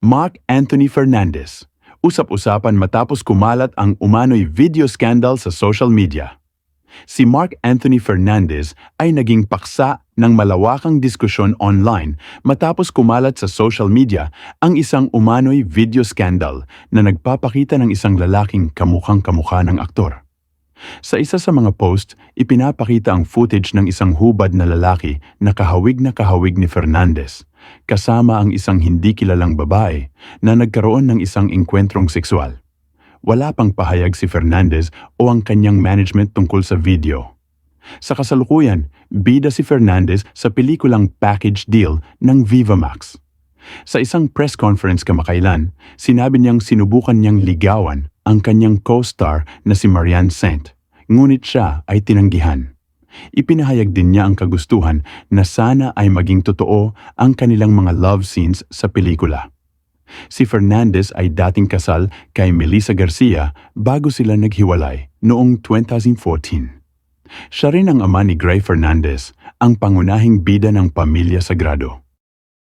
Mark Anthony Fernandez. Usap-usapan matapos kumalat ang umano'y video scandal sa social media. Si Mark Anthony Fernandez ay naging paksa ng malawakang diskusyon online matapos kumalat sa social media ang isang umano'y video scandal na nagpapakita ng isang lalaking kamukhang kamukha ng aktor. Sa isa sa mga post, ipinapakita ang footage ng isang hubad na lalaki na kahawig na kahawig ni Fernandez, kasama ang isang hindi kilalang babae na nagkaroon ng isang engkwentrong sexual. Wala pang pahayag si Fernandez o ang kanyang management tungkol sa video. Sa kasalukuyan, bida si Fernandez sa pelikulang package deal ng Viva Max. Sa isang press conference kamakailan, sinabi niyang sinubukan niyang ligawan ang kanyang co-star na si Marianne Saint, ngunit siya ay tinanggihan. Ipinahayag din niya ang kagustuhan na sana ay maging totoo ang kanilang mga love scenes sa pelikula. Si Fernandez ay dating kasal kay Melissa Garcia bago sila naghiwalay noong 2014. Siya rin ang ama ni Gray Fernandez, ang pangunahing bida ng Pamilya Sagrado.